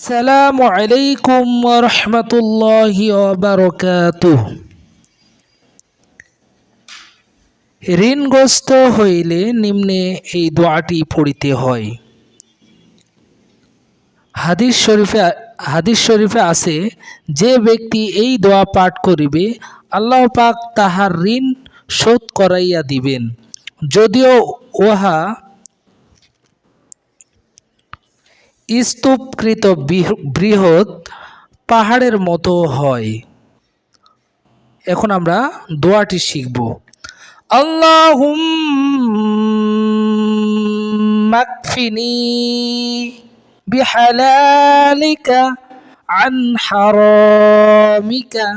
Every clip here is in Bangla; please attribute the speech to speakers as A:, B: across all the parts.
A: আসসালামু আলাইকুম রহমতুল্লাহি ঋণগ্রস্ত হইলে নিম্নে এই দোয়াটি পড়িতে হয়। হাদিস শরীফে হাদিস শরীফে আছে, যে ব্যক্তি এই দোয়া পাঠ করিবে, আল্লাহ পাক তাহার ঋণ শোধ করাইয়া দিবেন। যদিও উহা স্তূপকৃত বৃহ- বৃহৎ পাহাড়ের মতো হয় এখন আমরা দোয়াটি শিখব আল্লাহুম্মা কফিনি বিহালালিকা আন হারামিকা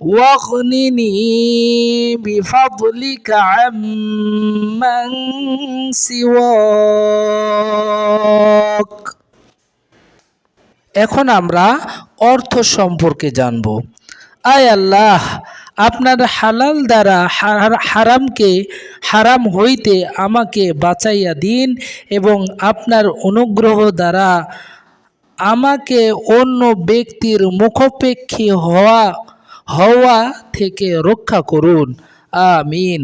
A: واغنني بفضلك عمن سواك এখন আমরা অর্থ সম্পর্কে জানব। আয় আল্লাহ, আপনার হালাল দ্বারা হারামকে, হারাম হইতে আমাকে বাঁচাইয়া দিন এবং আপনার অনুগ্রহ দ্বারা আমাকে অন্য ব্যক্তির মুখোপেক্ষী হওয়া হওয়া থেকে রক্ষা করুন। আমিন।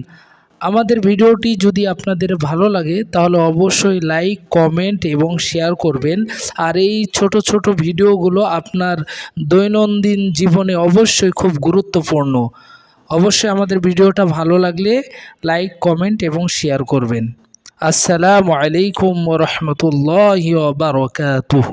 A: আমাদের ভিডিওটি যদি আপনাদের ভালো লাগে, তাহলে অবশ্যই লাইক কমেন্ট এবং শেয়ার করবেন। আর এই ছোট ছোট ভিডিওগুলো আপনার দৈনন্দিন জীবনে অবশ্যই খুব গুরুত্বপূর্ণ। অবশ্যই আমাদের ভিডিওটা ভালো লাগলে লাইক কমেন্ট এবং শেয়ার করবেন। আসসালামু আলাইকুম রহমতুল্লাহ বারকাতুহ।